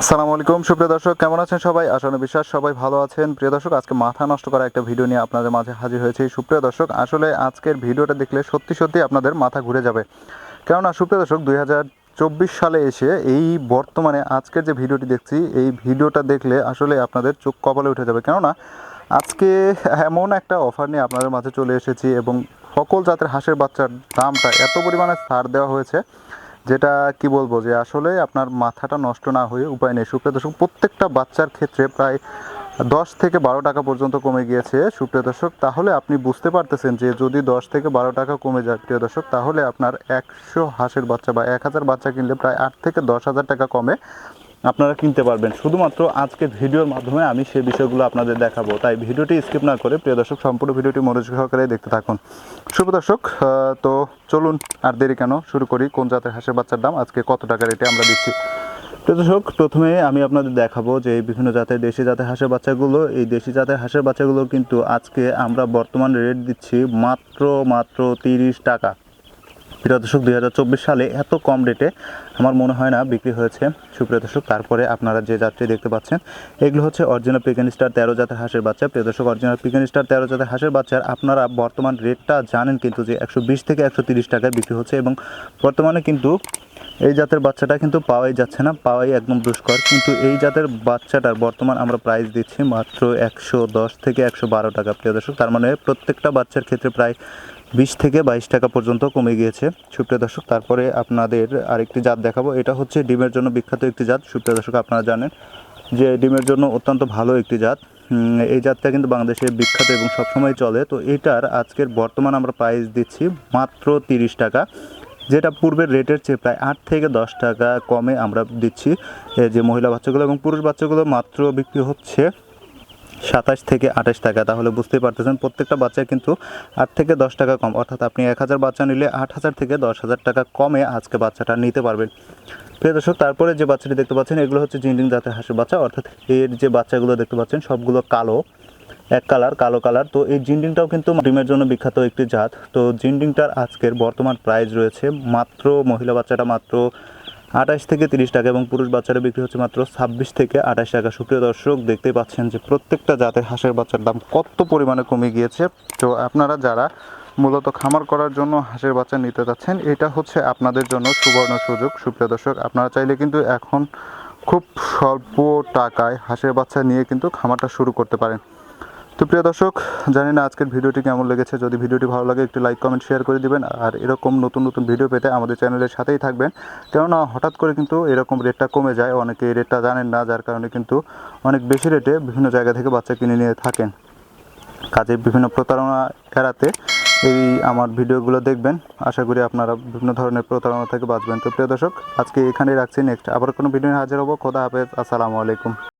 আসসালামু আলাইকুম, সুপ্রিয় দর্শক, কেমন আছেন সবাই? আসলে বিশ্বাস সবাই ভালো আছেন। প্রিয় দর্শক, আজকে মাথা নষ্ট করা একটা ভিডিও নিয়ে আপনাদের মাঝে হাজির হয়েছে। সুপ্রিয় দর্শক, আসলে আজকের ভিডিওটা দেখলে সত্যি সত্যি আপনাদের মাথা ঘুরে যাবে। কেননা, সুপ্রিয় দর্শক, দুই চব্বিশ সালে এসে এই বর্তমানে আজকের যে ভিডিওটি দেখছি, এই ভিডিওটা দেখলে আসলে আপনাদের চোখ কপালে উঠে যাবে। কেননা, আজকে এমন একটা অফার নিয়ে আপনাদের মাঝে চলে এসেছি এবং সকল জাতের হাঁসের বাচ্চার দামটা এত পরিমাণে ছাড় দেওয়া হয়েছে। যেটা কি বলব যে আসলে আপনার মাথাটা নষ্ট না হয়ে উপায় নেই। সুপ্রিয় দর্শক, প্রত্যেকটা বাচ্চার ক্ষেত্রে প্রায় দশ থেকে বারো টাকা পর্যন্ত কমে গিয়েছে। সুপ্রিয় দর্শক, তাহলে আপনি বুঝতে পারতেছেন যে যদি দশ থেকে বারো টাকা কমে যায়, প্রিয় দর্শক, তাহলে আপনার একশো হাঁসের বাচ্চা বা এক হাজার বাচ্চা কিনলে প্রায় আট থেকে দশ হাজার টাকা কমে। আপনারা কিনতে পারবেন। শুধুমাত্র আজকে ভিডিওর মাধ্যমে আমি সেই বিষয়গুলো আপনাদের দেখাবো। তাই ভিডিওটি স্কিপ না করে প্রিয় দর্শক, সম্পূর্ণ ভিডিওটি মনোযোগ সহকারে দেখতে থাকুন। শুভ দর্শক তো চলুন আর দেরি কেন? শুরু করি, কোন জাতের হাঁসের বাচ্চার দাম? আজকে কত টাকা রেটে আমরা দিচ্ছি? প্রিয় দর্শক, প্রথমে আমি আপনাদের দেখাবো যে বিভিন্ন জাতের দেশি জাতের হাঁসের বাচ্চাগুলো, এই দেশি জাতের হাঁসের বাচ্চাগুলো কিন্তু আজকে আমরা বর্তমান রেট দিচ্ছি মাত্র মাত্র তিরিশ টাকা। প্রিয় দর্শক, দুই হাজার চব্বিশ সালে এত কম রেটে আমার মনে হয় না বিক্রি হয়েছে। সুপ্রিয় দর্শক, তারপরে আপনারা যে যাত্রী দেখতে পাচ্ছেন, এগুলো হচ্ছে অরিজিনাল পিকেন স্টার তেরো জাতের হাঁসের বাচ্চা। প্রিয় দর্শক অরিজিনাল পিকেন স্টার তেরো জাতের হাঁসের বাচ্চার আপনারা বর্তমান রেটটা জানেন কিন্তু যে একশো বিশ থেকে একশো টাকায় বিক্রি হচ্ছে এবং বর্তমানে কিন্তু এই জাতের বাচ্চাটা কিন্তু পাওয়াই যাচ্ছে না, পাওয়াই একদম দুষ্কর। কিন্তু এই জাতের বাচ্চাটার বর্তমান আমরা প্রাইস দিচ্ছি মাত্র একশো দশ থেকে একশো বারো টাকা। প্রিয় দর্শক, তার মানে প্রত্যেকটা বাচ্চার ক্ষেত্রে প্রায় বিশ থেকে বাইশ টাকা পর্যন্ত কমে গিয়েছে। সুপ্রিয় দর্শক, তারপরে আপনাদের আরেকটি জাত দেখাবো। এটা হচ্ছে ডিমের জন্য বিখ্যাত একটি জাত। সুপ্রিয় দর্শক, আপনারা জানেন যে ডিমের জন্য অত্যন্ত ভালো একটি জাত। এই জাতটা কিন্তু বাংলাদেশে বিখ্যাত এবং সবসময় চলে। তো এটার আজকের বর্তমান আমরা প্রাইস দিচ্ছি মাত্র তিরিশ টাকা, যেটা পূর্বের রেটের চেয়ে প্রায় আট থেকে দশ টাকা কমে আমরা দিচ্ছি। যে মহিলা বাচ্চাগুলো এবং পুরুষ বাচ্চাগুলো মাত্র বিক্রি হচ্ছে সাতাশ থেকে আঠাশ টাকা। তাহলে বুঝতেই পারতেছেন, প্রত্যেকটা বাচ্চা কিন্তু আট থেকে দশ টাকা কম। অর্থাৎ আপনি এক হাজার বাচ্চা নিলে আট হাজার থেকে দশ হাজার টাকা কমে আজকে বাচ্চাটা নিতে পারবেন। প্রিয় দর্শক, তারপরে যে বাচ্চাটি দেখতে পাচ্ছেন, এগুলো হচ্ছে জিন্ডিং জাতের হাঁসের বাচ্চা। অর্থাৎ এর যে বাচ্চাগুলো দেখতে পাচ্ছেন, সবগুলো কালো, এক কালার, কালো কালার। তো এই জিন্ডিংটাও কিন্তু ডিমের জন্য বিখ্যাত একটি জাত। তো জিন্ডিংটার আজকের বর্তমান প্রাইস রয়েছে মাত্র, মহিলা বাচ্চাটা মাত্র আঠাশ থেকে তিরিশ টাকা এবং পুরুষ বাচ্চারা বিক্রি হচ্ছে মাত্র ছাব্বিশ থেকে আঠাশ টাকা। সুপ্রিয় দর্শক, দেখতেই পাচ্ছেন যে প্রত্যেকটা জাতের হাঁসের বাচ্চার দাম কত পরিমাণে কমে গিয়েছে। তো আপনারা যারা মূলত খামার করার জন্য হাঁসের বাচ্চা নিতে চাচ্ছেন এটা হচ্ছে আপনাদের জন্য সুবর্ণ সুযোগ। সুপ্রিয় দর্শক, আপনারা চাইলে কিন্তু এখন খুব স্বল্প টাকায় হাঁসের বাচ্চা নিয়ে কিন্তু খামারটা শুরু করতে পারেন। তো প্রিয় দর্শক, জানি না আজকের ভিডিওটি কেমন লেগেছে। যদি ভিডিওটি ভালো লাগে, একটু লাইক কমেন্ট শেয়ার করে দিবেন। আর এরকম নতুন নতুন ভিডিও পেতে আমাদের চ্যানেলের সাথেই থাকবেন। কেননা, হঠাৎ করে কিন্তু এরকম রেটটা কমে যায়। অনেকে এই রেটটা জানেন না, যার কারণে কিন্তু অনেক বেশি রেটে বিভিন্ন জায়গা থেকে বাচ্চা কিনে নিয়ে থাকেন। কাজে বিভিন্ন প্রতারণা এড়াতে এই আমার ভিডিওগুলো দেখবেন। আশা করি আপনারা বিভিন্ন ধরনের প্রতারণা থেকে বাঁচবেন। তো প্রিয় দর্শক, আজকে এখানেই রাখছি। নেক্সট আবার কোনো ভিডিও হাজির হব। খোদা হাফেজ। আসসালামু আলাইকুম।